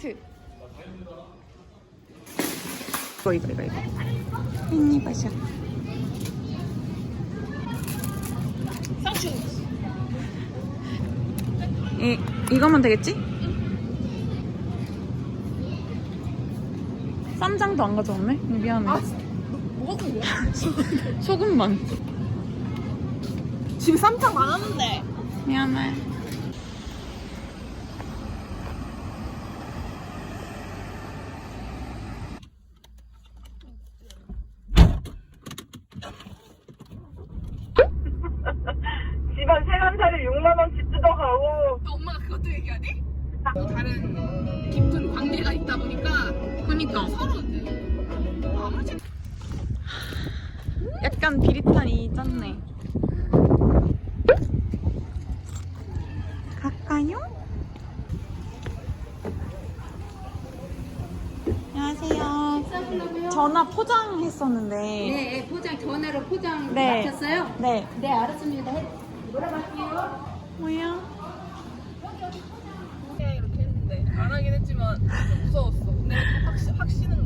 카트. 이거 이거 이거 이거. 미니버전. 상추. 이 이거면 되겠지? 쌈장도 안 가져왔네. 미안해. 아, 거야? 소금만. 집에 쌈장 많았는데. 미안해. 집안 세간살이 6만 원 집 뜯어가고 엄마가 그것도 얘기하니? 다른 깊은 관계가 있다 보니까 그니까. 서로 이제 아무렇지 약간 비릿하니 짠네. 갈까요? 안녕하세요. 전화 포장했었는데. 네, 포장 전화로 포장 네. 마쳤어요? 네. 네, 알았습니다. 해- 물어볼게요. 뭐야? 이렇게 했는데 안 하긴 했지만 좀 무서웠어. 근데 확, 확 쉬는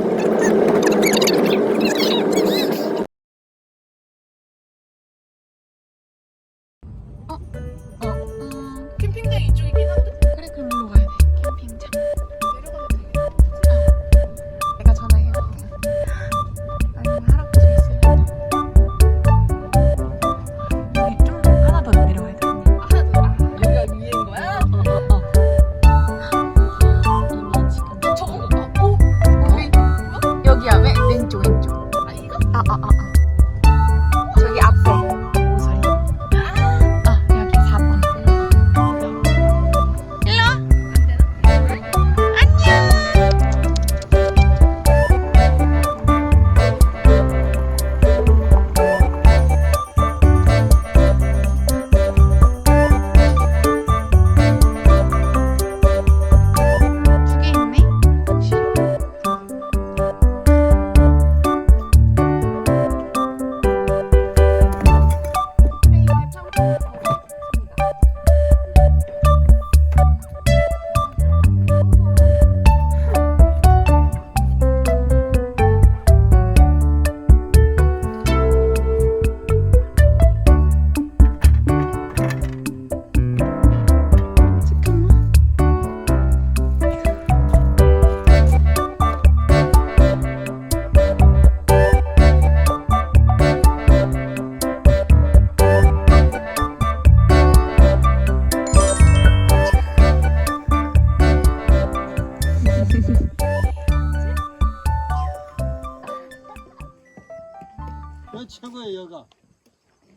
여가.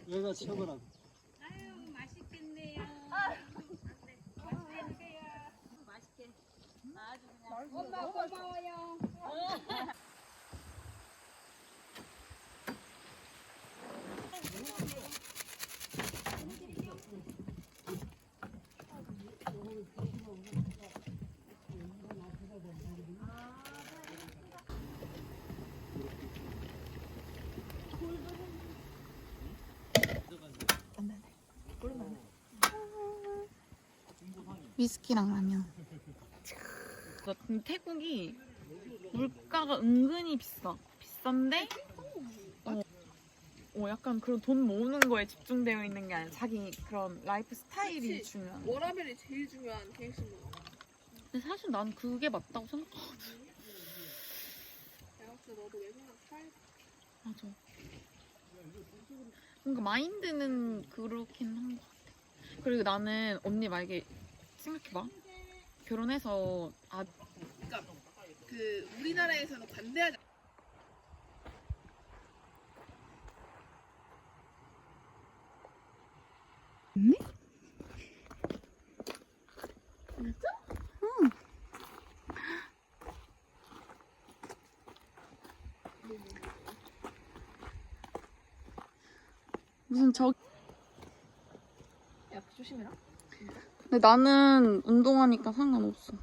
여기가 최고라고. 위스키랑 라면. 태국이 물가가 은근히 비싸. 비싼데 어, 어 약간 그런 돈 모으는 거에 집중되어 있는 게 아니라 자기 그런 라이프 스타일이 그치. 중요한. 워라벨이 제일 중요한 계획식물. 근데 사실 난 그게 맞다고 생각하거든. 내가 봤을 때 너도 외국에서 살야 맞아. 뭔가 마인드는 그렇긴 한 것 같아. 그리고 나는 언니 만약에 생각해봐. 결혼해서 아 그러니까 그 우리나라에서는 관대하지. 무슨 저 야 조심해라. 근데 나는 운동하니까 상관없어.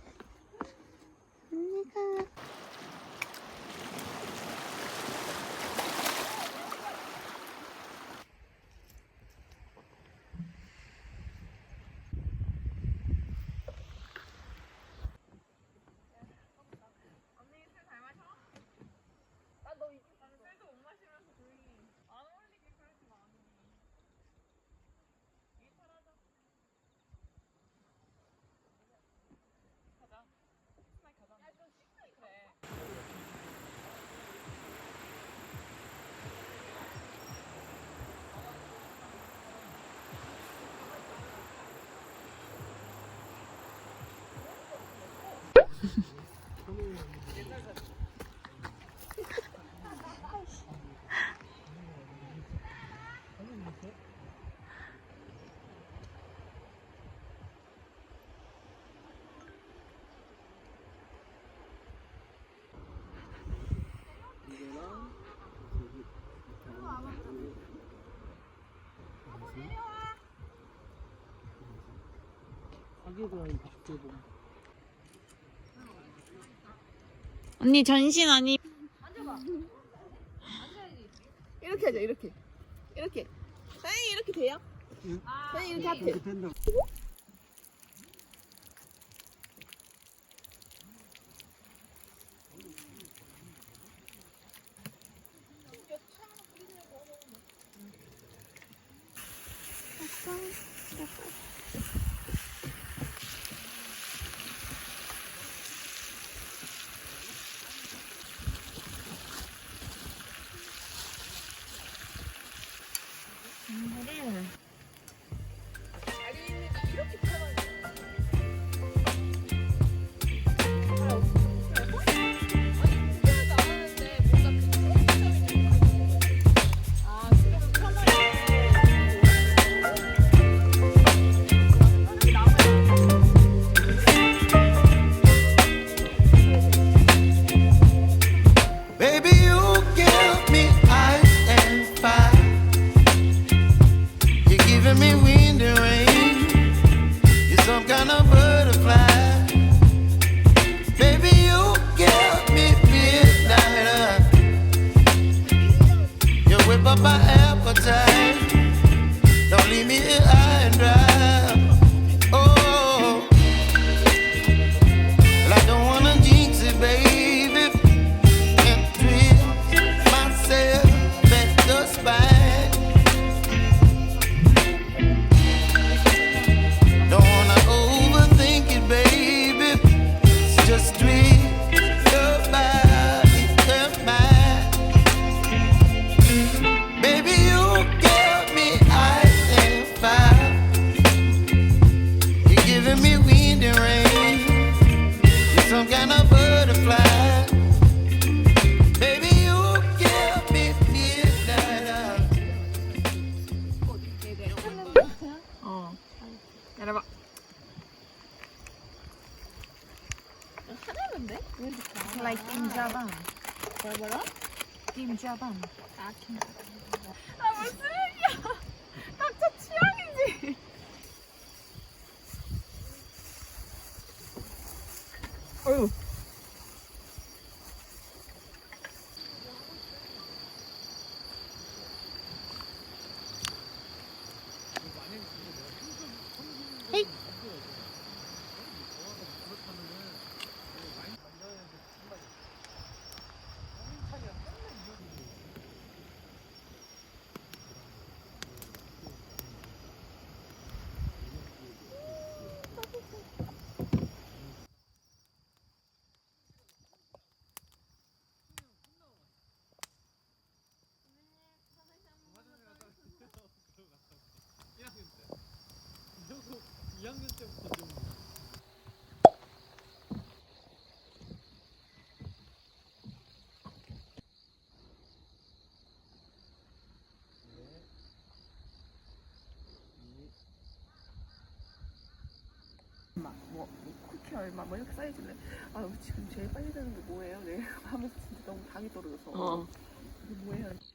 가격은 밖에 보면 언니 전신 아니 이렇게 하자 이렇게 이렇게 사장님 이렇게 돼요? 사장님 이렇게 하세요 이렇게 된다. 하나는데? like 김자반 뭐라? 김자반 뭐 쿠키 얼마? 뭐 이렇게 쌓여줄래 아 지금 제일 빨리 되는 게 뭐예요? 내일 하면서 진짜 너무 당이 떨어져서. 어. 이게 뭐예요?